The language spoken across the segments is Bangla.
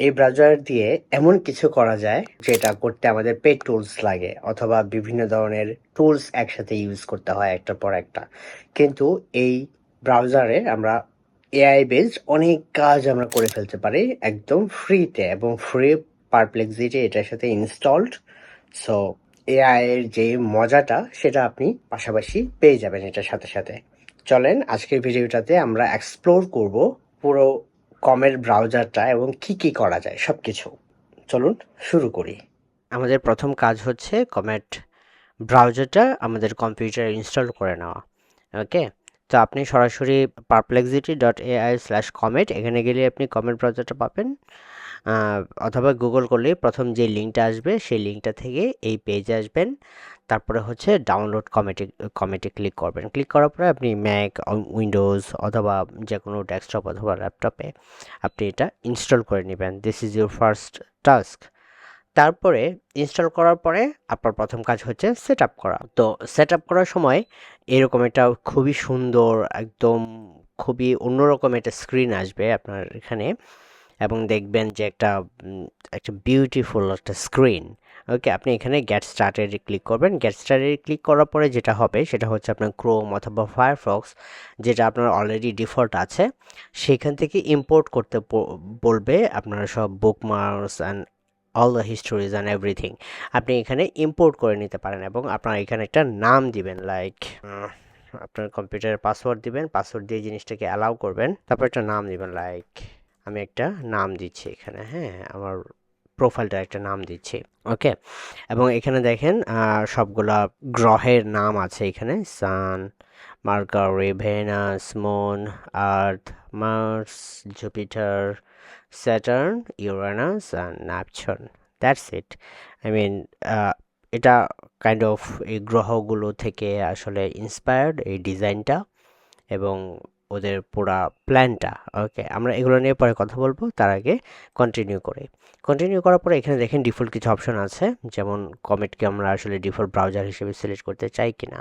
এই ব্রাউজার দিয়ে এমন কিছু করা যায় যেটা করতে আমাদের পেড টুলস লাগে অথবা বিভিন্ন ধরনের টুলস একসাথে ইউজ করতে হয় একটার পর একটা। কিন্তু এই ব্রাউজারে আমরা এআই বেসড অনেক কাজ আমরা করে ফেলতে পারি একদম ফ্রিতে এবং ফ্রি পারপ্লেক্সিটি এটার সাথে ইনস্টলড সো এআই এর যে মজাটা সেটা আপনি পাশাপাশি পেয়ে যাবেন এটার সাথে সাথে। চলেন আজকের ভিডিওটাতে আমরা এক্সপ্লোর করব পুরো কমের ব্রাউজারটা এবং কি কি করা যায় সব কিছু চলুন শুরু করি। আমাদের প্রথম কাজ হচ্ছে কমেট ব্রাউজারটা আমাদের কম্পিউটারে ইনস্টল করে নেওয়া ওকে তো আপনি সরাসরি Perplexity dot AI slash Comet এখানে গেলে আপনি কমেট ব্রাউজারটা পাবেন। অথবা গুগল করলে প্রথম যে লিঙ্কটা আসবে, সেই লিঙ্কটা থেকে এই পেজে আসবেন। তারপরে হচ্ছে ডাউনলোড কমেটে কমেটে ক্লিক করবেন। ক্লিক করার পরে আপনি ম্যাক উইন্ডোজ অথবা যে কোনো ডেস্কটপ অথবা ল্যাপটপে আপনি এটা ইনস্টল করে নেবেন। This is your first task তারপরে ইনস্টল করার পরে আপনার প্রথম কাজ হচ্ছে সেট করা। তো সেট করার সময় এরকম একটা খুবই সুন্দর, একদম খুবই অন্যরকম একটা স্ক্রিন আসবে আপনার এখানে এবং দেখবেন যে একটা একটা বিউটিফুল একটা স্ক্রিন ওকে, আপনি এখানে গেট স্টার্টেড ক্লিক করবেন। গেট স্টার্টেড ক্লিক করার পরে যেটা হবে, সেটা হচ্ছে আপনার ক্রোম অথবা ফায়ারফক্স যেটা আপনার অলরেডি ডিফল্ট আছে। সেখান থেকে ইম্পোর্ট করতে বলবে আপনার সব bookmarks and all the histories and everything আপনি এখানে ইম্পোর্ট করে নিতে পারেন এবং আপনার এখানে একটা নাম দিবেন লাইক আপনার কম্পিউটারের পাসওয়ার্ড দিবেন পাসওয়ার্ড দিয়ে জিনিসটাকে অ্যালাউ করবেন। তারপর একটা নাম দিবেন লাইক আমি একটা নাম দিচ্ছি এখানে হ্যাঁ আমার প্রোফাইলটা একটা নাম দিচ্ছি ওকে এবং এখানে দেখেন সবগুলা গ্রহের নাম আছে এখানে Sun Mercury Venus Moon Earth Mars Jupiter Saturn Uranus and Neptune that's it I mean এটা কাইন্ড অফ এই গ্রহগুলো থেকে আসলে ইন্সপায়ার্ড এই ডিজাইনটা এবং ওদের পুরা প্ল্যানটা ওকে আমরা এগুলো নিয়ে পরে কথা বলব, তার আগে কন্টিনিউ করে। কন্টিনিউ করার পরে এখানে দেখেন ডিফল্ট কিছু অপশন আছে, যেমন কমেটকে আমরা আসলে ডিফল্ট ব্রাউজার হিসেবে সিলেক্ট করতে চাই কি না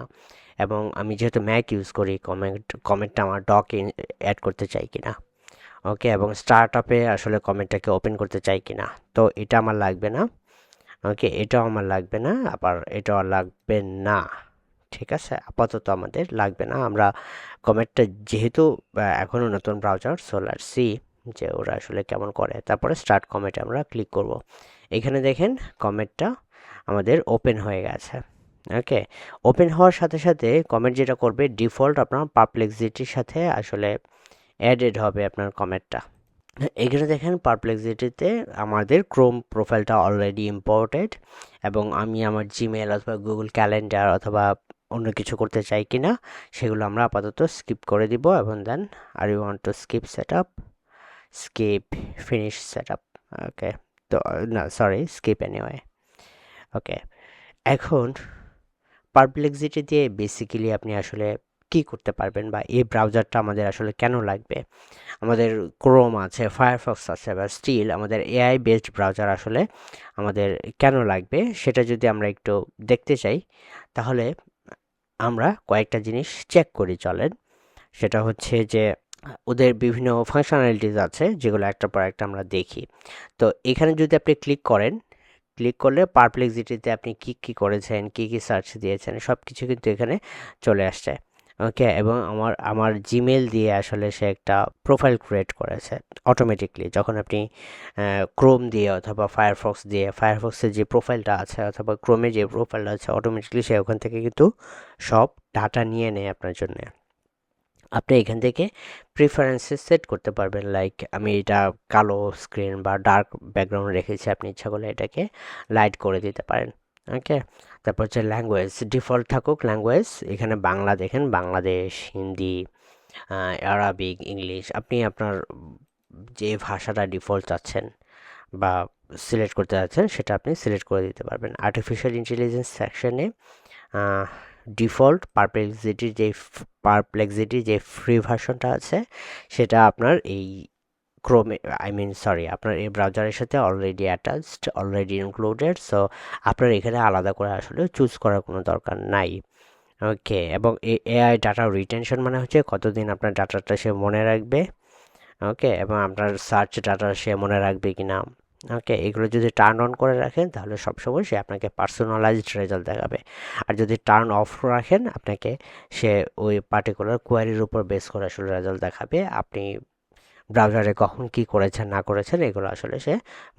এবং আমি যেহেতু ম্যাক ইউজ করি কমেন্ট কমেন্টটা আমার ডকে অ্যাড করতে চাই কি না ওকে এবং স্টার্ট আপে আসলে কমেন্টটাকে ওপেন করতে চাই কি না তো এটা আমার লাগবে না ওকে এটাও আমার লাগবে না, আবার এটাও লাগবে না। ঠিক আছে, আপাতত আমাদের লাগবে না। আমরা কমেন্টটা যেহেতু এখনও নতুন ব্রাউজার সোলার সি যে ওরা আসলে কেমন করে। তারপরে স্টার্ট কমেন্টে আমরা ক্লিক করব। এখানে দেখেন কমেন্টটা আমাদের ওপেন হয়ে গেছে। ওকে ওপেন হওয়ার সাথে সাথে কমেন্ট যেটা করবে ডিফল্ট আপনার পারপ্লেক্সিটির সাথে আসলে অ্যাডেড হবে আপনার কমেন্টটা এখানে দেখেন পারপ্লেক্সিটিতে আমাদের ক্রোম প্রোফাইলটা অলরেডি ইম্পোর্টেড এবং আমি আমার জিমেল অথবা গুগল ক্যালেন্ডার অথবা অন্য কিছু করতে চাই কি না সেগুলো আমরা আপাতত স্কিপ করে দিব এবং then are you want to skip set up skip finish set up okay তো, না সরি স্কিপ এনিওয়ে ওকে এখন পারপ্লেক্সিটি দিয়ে বেসিক্যালি আপনি আসলে কি করতে পারবেন বা এই ব্রাউজারটা আমাদের আসলে কেন লাগবে? আমাদের ক্রোম আছে ফায়ারফক্স আছে বা স্টিল আমাদের এআই বেসড ব্রাউজার আসলে আমাদের কেন লাগবে? সেটা যদি আমরা একটু দেখতে চাই, তাহলে আমরা কয়েকটা জিনিস চেক করি চলেন। সেটা হচ্ছে যে, ওদের বিভিন্ন ফাংশনালিটিস আছে, যেগুলো একটা পর একটা আমরা দেখি। তো এখানে যদি আপনি ক্লিক করেন ক্লিক করলে পারপ্লেক্সিটিতে আপনি কি কি করেছেন, কি কি সার্চ দিয়েছেন সব কিছু কিন্তু এখানে চলে আসছে। ওকে, এবং আমার আমার জিমেল দিয়ে আসলে সে একটা প্রোফাইল ক্রিয়েট করেছে অটোমেটিকলি যখন আপনি ক্রোম দিয়ে অথবা ফায়ারফক্স দিয়ে ফায়ারফক্সের যে প্রোফাইলটা আছে অথবা ক্রোমে যে প্রোফাইলটা আছে অটোমেটিকলি সে ওখান থেকে কিন্তু সব ডাটা নিয়ে নেয় আপনার জন্য। আপনি এখান থেকে প্রিফারেন্সেস সেট করতে পারবেন লাইক আমি এটা কালো স্ক্রিন বা ডার্ক ব্যাকগ্রাউন্ড রেখেছি, আপনি ইচ্ছা করলে এটাকে লাইট করে দিতে পারেন ওকে তারপর হচ্ছে ল্যাঙ্গুয়েজ ডিফল্ট থাকুক ল্যাঙ্গুয়েজ এখানে বাংলা দেখেন, বাংলাদেশ, হিন্দি আরবিক ইংলিশ আপনি আপনার যে ভাষাটা ডিফল্ট চাচ্ছেন বা সিলেক্ট করতে যাচ্ছেন সেটা আপনি সিলেক্ট করে দিতে পারবেন। আর্টিফিশিয়াল ইন্টেলিজেন্স সেকশনে ডিফল্ট পারপ্লেক্সিটির যে পারপ্লেক্সিটির যে ফ্রি ভার্সনটা আছে, সেটা আপনার এই ক্রোমে, আই মিন সরি, আপনার এই ব্রাউজারের সাথে already attached already included so আপনার এখানে আলাদা করে আসলে চুজ করার কোনো দরকার নাই। ওকে এবং এআই ডাটা রিটেনশন মানে হচ্ছে কতদিন আপনার ডাটাটা সে মনে রাখবে। ওকে এবং আপনার সার্চ ডাটা সে মনে রাখবে কি না। ওকে এগুলো যদি টার্ন অন করে রাখেন, তাহলে সবসময় সে আপনাকে পার্সোনালাইজড রেজাল্ট দেখাবে। আর যদি টার্ন অফ রাখেন, আপনাকে সে ওই পার্টিকুলার কোয়ারির উপর বেস করে আসলে রেজাল্ট দেখাবে। আপনি ব্রাউজারে কখন কি করেছেন, না করেছেন, এগুলো আসলে সে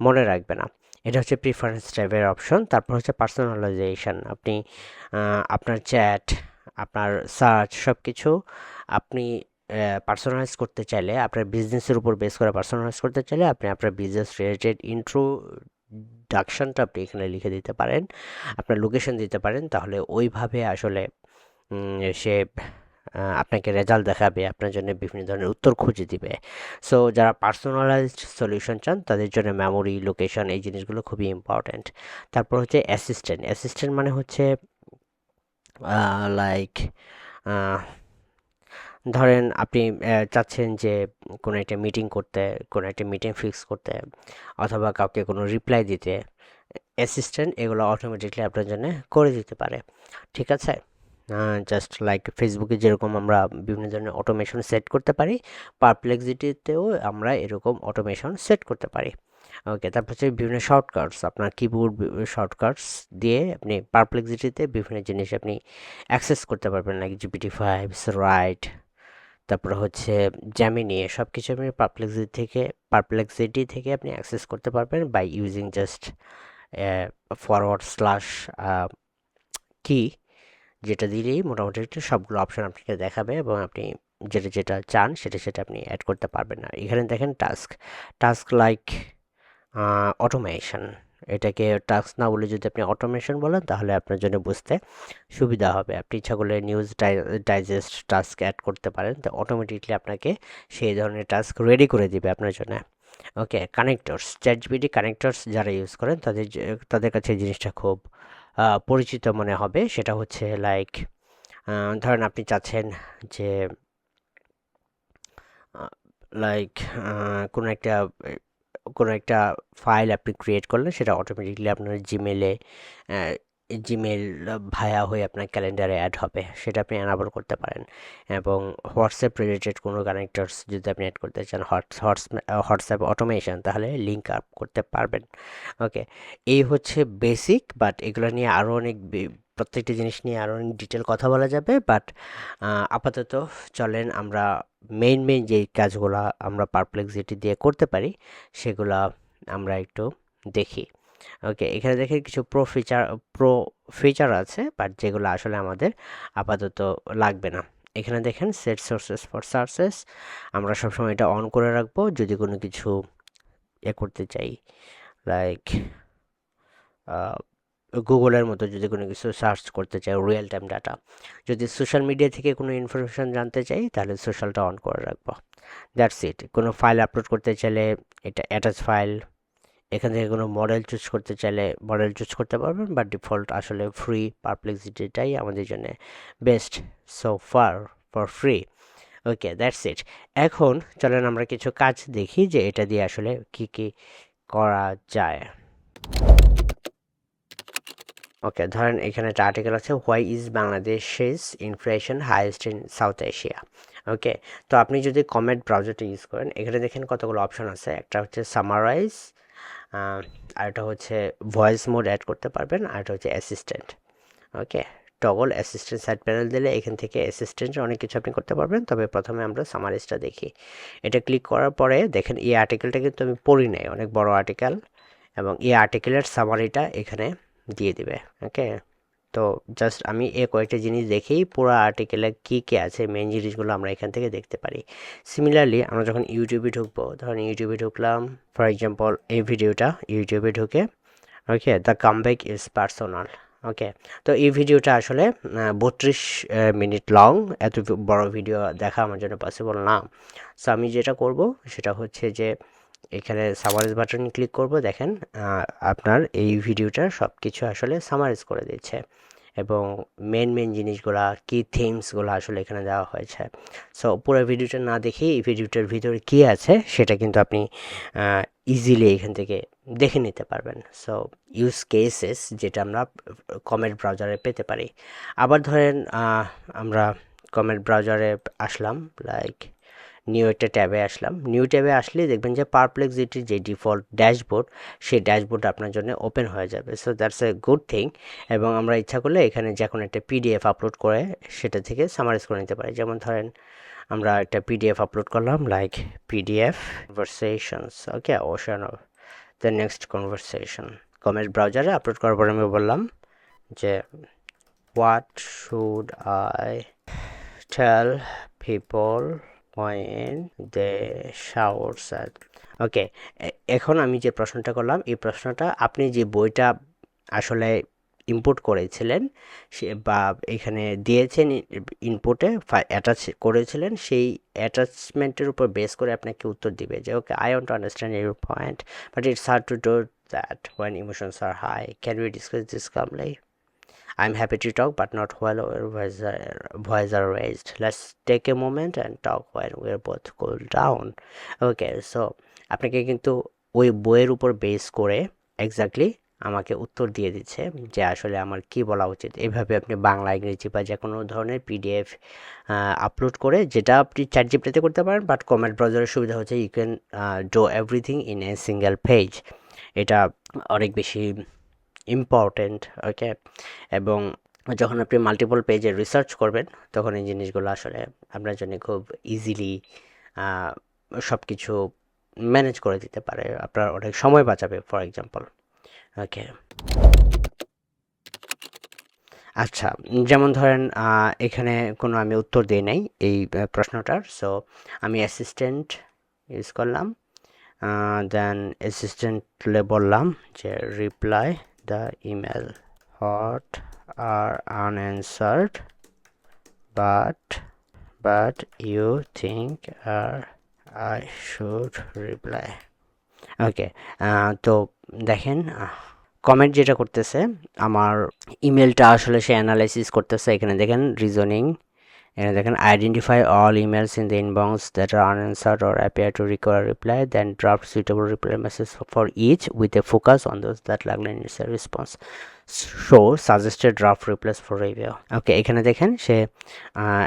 মনে রাখবে না। এটা হচ্ছে প্রিফারেন্স টাইপের অপশন তারপর হচ্ছে পার্সোনালাইজেশন আপনি আপনার চ্যাট আপনার সার্চ সব কিছু আপনি পার্সোনালাইজ করতে চাইলে, আপনার বিজনেসের উপর বেস করে পার্সোনালাইজ করতে চাইলে, আপনি আপনার বিজনেস রিলেটেড ইন্ট্রোডাকশনটা আপনি এখানে লিখে দিতে পারেন। আপনার লোকেশন দিতে পারেন, তাহলে ওইভাবে আসলে সে আপনাকে রেজাল্ট দেখাবে, আপনার জন্য বিভিন্ন ধরনের উত্তর খুঁজে দিবে। সো যারা পার্সোনালাইজড সলিউশন চান, তাদের জন্য মেমোরি লোকেশন এই জিনিসগুলো খুবই ইম্পর্ট্যান্ট তারপর হচ্ছে অ্যাসিস্ট্যান্ট অ্যাসিস্ট্যান্ট মানে হচ্ছে লাইক ধরেন আপনি চাচ্ছেন যে কোনো একটা মিটিং করতে, কোনো একটা মিটিং ফিক্স করতে, অথবা কাউকে কোনো রিপ্লাই দিতে অ্যাসিস্ট্যান্ট এগুলো অটোমেটিকলি আপনার জন্য করে দিতে পারে। ঠিক আছে? জাস্ট লাইক ফেসবুকে যেরকম আমরা বিভিন্ন ধরনের অটোমেশন সেট করতে পারি পারপ্লেক্সিটিতেও আমরা এরকম অটোমেশন সেট করতে পারি। ওকে তারপর হচ্ছে বিভিন্ন শর্টকাটস আপনার কিবোর্ড শর্টকাটস দিয়ে আপনি পারপ্লেক্সিটিতে বিভিন্ন জিনিস আপনি অ্যাক্সেস করতে পারবেন লাইক জিপিটি ফাইভ রাইট তারপরে হচ্ছে জ্যামিনি সব কিছু আপনি পারপ্লেক্সিটি থেকে পারপ্লেক্সিটি থেকে আপনি অ্যাক্সেস করতে পারবেন by using just forward slash key যেটা দিলেই মোটামুটি সবগুলো অপশান আপনাকে দেখাবে এবং আপনি যেটা যেটা চান সেটা সেটা আপনি অ্যাড করতে পারবেন না। এখানে দেখেন টাস্ক টাস্ক লাইক অটোমেশন এটাকে টাস্ক না বলে যদি আপনি অটোমেশন বলেন তাহলে আপনার জন্য বুঝতে সুবিধা হবে। আপনি ইচ্ছা করলে নিউজ ডাইজেস্ট টাস্ক অ্যাড করতে পারেন। তো অটোমেটিকলি আপনাকে সেই ধরনের টাস্ক রেডি করে দিবে আপনার জন্য। Okay connectors chat GPT connectors যারা ইউজ করেন তাদের তাদের কাছে জিনিসটা খুব পরিচিত মনে হবে। সেটা হচ্ছে লাইক ধরেন আপনি চাচ্ছেন যে লাইক কোনো একটা কোনো একটা ফাইল আপনি ক্রিয়েট করলেন, সেটা অটোমেটিকলি আপনার জিমেলে জিমেল ভায়া হয়ে আপনার ক্যালেন্ডারে অ্যাড হবে, সেটা আপনি অ্যানাবল করতে পারেন। এবং হোয়াটসঅ্যাপ রিলেটেড কোনো কানেক্টার্স যদি আপনি অ্যাড করতে চান, হোয়াটস হোয়াটসঅ্যাপ অটোমেশন তাহলে লিঙ্ক আপ করতে পারবেন। ওকে এই হচ্ছে বেসিক বাট এগুলো নিয়ে আরও অনেক প্রত্যেকটি জিনিস নিয়ে আরও অনেক ডিটেল কথা বলা যাবে। বাট আপাতত চলেন আমরা মেইন মেইন যে কাজগুলো আমরা পারপ্লেক্সিটি দিয়ে করতে পারি, সেগুলো আমরা একটু দেখি। ওকে, এখানে দেখেন কিছু প্রো ফিচার প্রো ফিচার আছে বাট যেগুলো আসলে আমাদের আপাতত লাগবে না। এখানে দেখেন সেট সোর্সেস ফর সার্সেস আমরা সবসময় এটা অন করে রাখব, যদি কোনো কিছু এ করতে চাই লাইক গুগলের মতো যদি কোনো কিছু সার্চ করতে চাই রিয়েল টাইম ডাটা যদি সোশ্যাল মিডিয়া থেকে কোনো ইনফরমেশান জানতে চাই, তাহলে সোশ্যালটা অন করে রাখব। দ্যাটস ইট কোনো ফাইল আপলোড করতে চাইলে এটা অ্যাটাচ ফাইল এখান থেকে কোনো মডেল চুজ করতে চাইলে মডেল চুজ করতে পারবেন বা ডিফল্ট আসলে ফ্রি পারপ্লেক্সিটিটাই আমাদের জন্য best so far for free okay that's it এখন চলেন আমরা কিছু কাজ দেখি যে এটা দিয়ে আসলে কি কি করা যায়। ওকে ধরেন এখানে একটা আর্টিকেল আছে হোয়াই ইজ বাংলাদেশের inflation highest in South Asia okay তো আপনি যদি কমেন্ট ব্রাউজারটা ইউজ করেন, এখানে দেখেন কতগুলো অপশন আছে। একটা হচ্ছে সামারাইজ আরেকটা হচ্ছে ভয়েস মোড অ্যাড করতে পারবেন, আরেকটা হচ্ছে assistant okay toggle assistant side panel দিলে এখান থেকে অ্যাসিস্ট্যান্টের অনেক কিছু আপনি করতে পারবেন, তবে প্রথমে আমরা সামারিজটা দেখি। এটা ক্লিক করার পরে দেখেন এই আর্টিকেলটা কিন্তু আমি পড়ি নাই, অনেক বড় আর্টিকেল এবং এই আর্টিকেলের সামারিটা এখানে দিয়ে দিবে ওকে তো জাস্ট আমি এ কয়েকটা জিনিস দেখেই পুরো আর্টিকেলে কী কী আছে মেন জিনিসগুলো আমরা এখান থেকে দেখতে পারি। সিমিলারলি আমরা যখন ইউটিউবে ঢুকবো, ধরুন ইউটিউবে ঢুকলাম ফর এক্সাম্পল এই ভিডিওটা ইউটিউবে ঢুকে okay the comeback is personal okay তো এই ভিডিওটা আসলে বত্রিশ মিনিট লং এত বড় ভিডিও দেখা আমার জন্য পসিবল না। সো আমি যেটা করব, সেটা হচ্ছে যে, এখানে সামারাইজ বাটন ক্লিক করব, দেখেন আপনার এই ভিডিওটা সব কিছু আসলে সামারাইজ করে দিচ্ছে। এবং মেন মেন জিনিসগুলা কি থিমসগুলো আসলে এখানে দেওয়া হয়েছে। সো পুরো ভিডিওটা না দেখেই এই ভিডিওটার ভিতরে কী আছে, সেটা কিন্তু আপনি ইজিলি এখান থেকে দেখে নিতে পারবেন। সো ইউজ কেসেস যেটা আমরা কমেন্ট ব্রাউজারে পেতে পারি। আবার ধরেন আমরা কমেন্ট ব্রাউজারে আসলাম লাইক নিউ একটা ট্যাবে আসলাম। নিউ ট্যাবে আসলে দেখবেন যে পারপ্লেক্সিটির যে ডিফল্ট ড্যাশবোর্ড সেই ড্যাশবোর্ড আপনার জন্য ওপেন হয়ে যাবে। So that's a good thing এবং আমরা ইচ্ছা করলে এখানে যে কোনো একটা পিডিএফ আপলোড করে সেটা থেকে সামারাইজ করে নিতে পারি। যেমন ধরেন, আমরা একটা পিডিএফ আপলোড করলাম like PDF conversations okay ocean the next conversation comment ব্রাউজারে আপলোড করার পর আমি বললাম যে what should I tell people when they showers at okay এখন আমি যে প্রশ্নটা করলাম, এই প্রশ্নটা আপনি যে বইটা আসলে ইম্পোর্ট করেছিলেন, সে বা এখানে দিয়েছেন ইনপুটে অ্যাটাচ করেছিলেন, সেই অ্যাটাচমেন্টের উপর বেস করে আপনাকে উত্তর দিবে যে okay I want to understand your point but it's hard to do that when emotions are high can we discuss this calmly I'm happy to talk, but not while our voices are, raised. Let's take a moment and talk when we're both cool down. Okay, so আপনাকে কিন্তু ওই বইয়ের উপর বেস করে এক্স্যাক্টলি আমাকে উত্তর দিয়ে দিচ্ছে যে আসলে আমার কি বলা উচিত এভাবে আপনি বাংলা ইংরেজি বা যে কোনো ধরনের পিডিএফ আপলোড করে যেটা আপনি চ্যাট জিপিটিতে করতে পারেন বাট কমেন্ট ব্রাউজারের সুবিধা হচ্ছে you can do everything in a single page এটা অনেক বেশি ইম্পর্টেন্ট ওকে এবং যখন আপনি মাল্টিপল পেজে রিসার্চ করবেন, তখন এই জিনিসগুলো আসলে আপনার জন্য খুব ইজিলি সব কিছু ম্যানেজ করে দিতে পারে। আপনার অনেক সময় বাঁচাবে ফর এক্সাম্পল ওকে আচ্ছা যেমন ধরেন এখানে কোনো আমি উত্তর দিই নাই এই প্রশ্নটার। সো আমি অ্যাসিস্ট্যান্ট ইউজ করলাম দেন অ্যাসিস্ট্যান্টলে বললাম যে reply the email what are unanswered but but you think uh, I should reply okay তো দেখেন কমেন্ট যেটা করতেছে আমার ইমেলটা আসলে সে অ্যানালাইসিস করতেছে এখানে দেখেন রিজনিং এখানে দেখেন identify all emails in the inbox that are unanswered or appear to require reply then draft suitable reply message for each with a focus on those that লাগলে it's a response show suggested draft replace for review okay এখানে দেখেন সে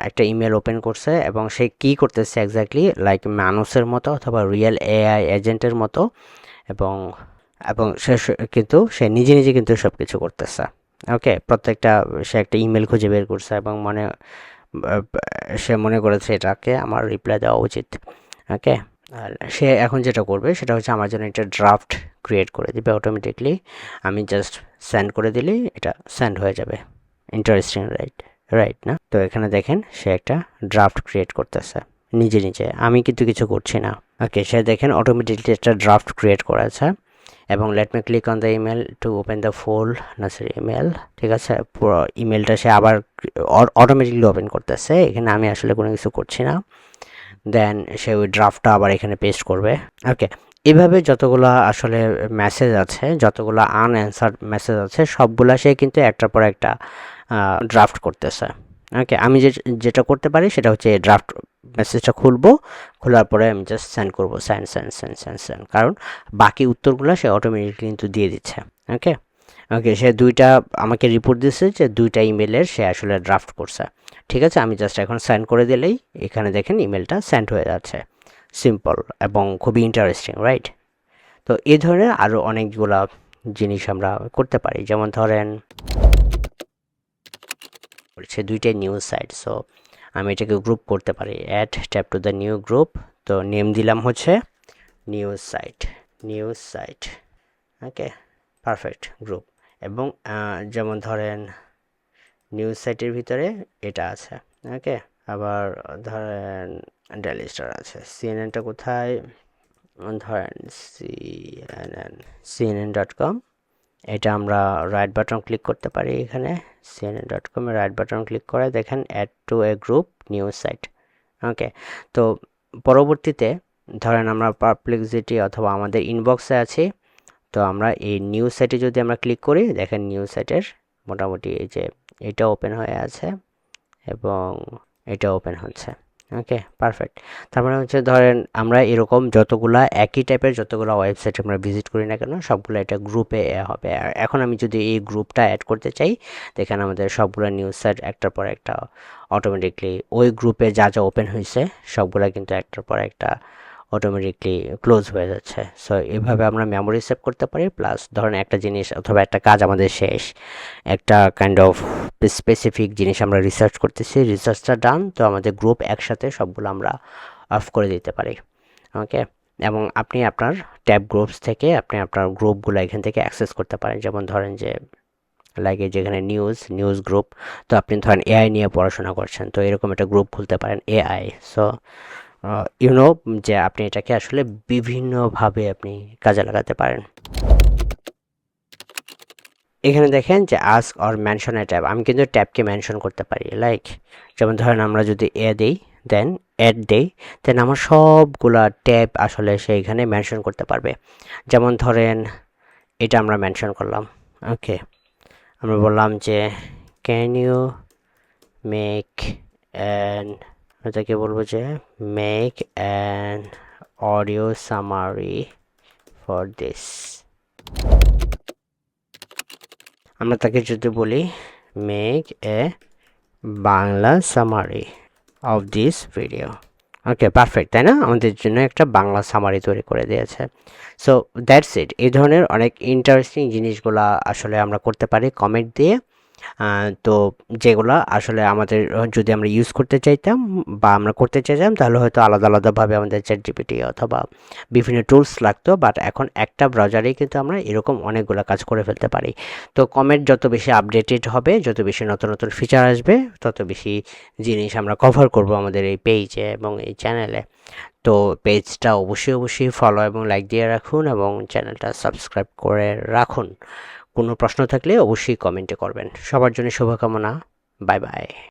একটা ইমেল ওপেন করছে এবং সে কী করতেছে এক্স্যাক্টলি লাইক মানুষের মতো অথবা রিয়েল এআই এজেন্টের মতো এবং এবং সে কিন্তু সে নিজে নিজে কিন্তু সব কিছু করতেছে। ওকে প্রত্যেকটা, সে একটা ইমেল খুঁজে বের করছে এবং মনে সে মনে করেছে এটাকে আমার রিপ্লাই দেওয়া উচিত। ওকে আর সে এখন যেটা করবে, সেটা হচ্ছে আমার জন্য একটা ড্রাফট ক্রিয়েট করে দিবে অটোমেটিকলি আমি জাস্ট সেন্ড করে দিলেই এটা সেন্ড হয়ে যাবে। ইন্টারেস্টিং রাইট রাইট না? তো এখানে দেখেন, সে একটা ড্রাফট ক্রিয়েট করতেছে। নিজে নিজে। আমি কিন্তু কিছু করছি না। ওকে সে দেখেন অটোমেটিকলি একটা ড্রাফট ক্রিয়েট করেছে। এবং let me click on the email to open the full nursery email ঠিক আছে? ইমেলটা সে আবার অটোমেটিকলি ওপেন করতেছে, এখানে আমি আসলে কোনো কিছু করছি না। দেন সে ওই ড্রাফটটা আবার এখানে পেস্ট করবে। ওকে এভাবে যতগুলো আসলে মেসেজ আছে, যতগুলো আনঅ্যান্সার্ড মেসেজ আছে, সবগুলা সে কিন্তু একটার পর একটা ড্রাফট করতেছে। ওকে আমি যে, যেটা করতে পারি সেটা হচ্ছে ড্রাফট মেসেজটা খুলবো, খোলার পরে আমি জাস্ট সেন্ড করব send send send send send কারণ বাকি উত্তরগুলো সে অটোমেটিকলি কিন্তু দিয়ে দিচ্ছে ওকে ওকে সে দুইটা আমাকে রিপোর্ট দিচ্ছে যে দুইটা ইমেলের সে আসলে ড্রাফট করছে, ঠিক আছে? আমি জাস্ট এখন সেন্ড করে দিলেই এখানে দেখেন ইমেলটা সেন্ড হয়ে যাচ্ছে সিম্পল এবং খুবই ইন্টারেস্টিং রাইট তো এই ধরনের আরও অনেকগুলা জিনিস আমরা করতে পারি, যেমন ধরেন সে দুইটাই নিউজ সাইট সো আমি এটাকে গ্রুপ করতে পারি। Add tap to the new group তো নেম দিলাম হচ্ছে news site news site okay perfect group এবং যেমন ধরেন নিউজ সাইটের ভিতরে এটা আছে ওকে আবার ধরেন ডেলি স্টার আছে। সিএনএনটা কোথায়? ধরেন সিএনএন সিএনএন ডট কম এটা আমরা রাইট বাটন ক্লিক করতে পারি এখানে। CNN dot com right button click করে দেখেন add to a group news site okay তো পরবর্তীতে ধরেন আমরা পারপ্লেক্সিটি অথবা আমাদের ইনবক্সে আছি, তো আমরা এই নিউজ সাইটে যদি আমরা ক্লিক করি, দেখেন নিউজ সাইটের মোটামুটি এই যে এটা ওপেন হয়ে আছে এবং এটা ওপেন হচ্ছে। ওকে পারফেক্ট তার মানে হচ্ছে ধরেন আমরা এরকম যতগুলা একই টাইপের যতগুলো ওয়েবসাইট আমরা ভিজিট করি না কেন, সবগুলো এটা গ্রুপে হবে। আর এখন আমি যদি এই গ্রুপটা অ্যাড করতে চাই, দেখেন আমাদের সবগুলো নিউজ সাইট একটার পর একটা অটোমেটিকলি ওই গ্রুপে যা যা ওপেন হয়েছে, সবগুলো কিন্তু একটার পর একটা অটোমেটিকলি ক্লোজ হয়ে যাচ্ছে। সো এভাবে আমরা মেমোরি সেভ করতে পারি প্লাস ধরেন একটা জিনিস অথবা একটা কাজ আমাদের শেষ, একটা কাইন্ড অফ স্পেসিফিক জিনিস আমরা রিসার্চ করতেছি রিসার্চটা ডান তো আমাদের গ্রুপ একসাথে সবগুলো আমরা অফ করে দিতে পারি ওকে এবং আপনি আপনার ট্যাব গ্রুপস থেকে, আপনি আপনার গ্রুপগুলো এখান থেকে অ্যাক্সেস করতে পারেন, যেমন ধরেন যে লাগে যেখানে নিউজ নিউজ গ্রুপ তো আপনি ধরেন এআই নিয়ে পড়াশোনা করছেন, তো এরকম একটা গ্রুপ খুলতে পারেন এআই সো ইউনো যে আপনি এটাকে আসলে বিভিন্নভাবে আপনি কাজে লাগাতে পারেন। এখানে দেখেন যে ask or mention a tab আমি কিন্তু ট্যাবকে মেনশন করতে পারি লাইক যেমন ধরেন আমরা যদি এ দিই দেন অ্যাড দেই দেন আমার সবগুলা ট্যাব আসলে সে এখানে মেনশন করতে পারবে। যেমন ধরেন এটা আমরা মেনশন করলাম ওকে আমরা বললাম যে ক্যান ইউ মেক অ্যান এটাকে বলব যে make an audio summary for this আমরা তাকে যদি বলি make a Bangla summary of this video okay perfect তাই না? আমাদের জন্য একটা বাংলা সামারি তৈরি করে দিয়েছে। সো দ্যাটস ইট এই ধরনের অনেক ইন্টারেস্টিং জিনিসগুলো আসলে আমরা করতে পারি কমেন্ট দিয়ে। তো যেগুলো আসলে আমাদের, যদি আমরা ইউজ করতে চাইতাম বা আমরা করতে চাইতাম, তাহলে হয়তো আলাদা আলাদাভাবে আমাদের চ্যাট জিপিটি অথবা বিভিন্ন টুলস লাগতো বাট এখন একটা ব্রাউজারেই কিন্তু আমরা এরকম অনেকগুলো কাজ করে ফেলতে পারি। তো কমেন্ট যত বেশি আপডেটেড হবে, যত বেশি নতুন নতুন ফিচার আসবে, তত বেশি জিনিস আমরা কভার করব আমাদের এই পেজে এবং এই চ্যানেলে তো পেজটা অবশ্যই অবশ্যই ফলো এবং লাইক দিয়ে রাখুন এবং চ্যানেলটা সাবস্ক্রাইব করে রাখুন। কোনো প্রশ্ন থাকলে অবশ্যই কমেন্টে করবেন। সবার জন্য শুভকামনা। Bye bye.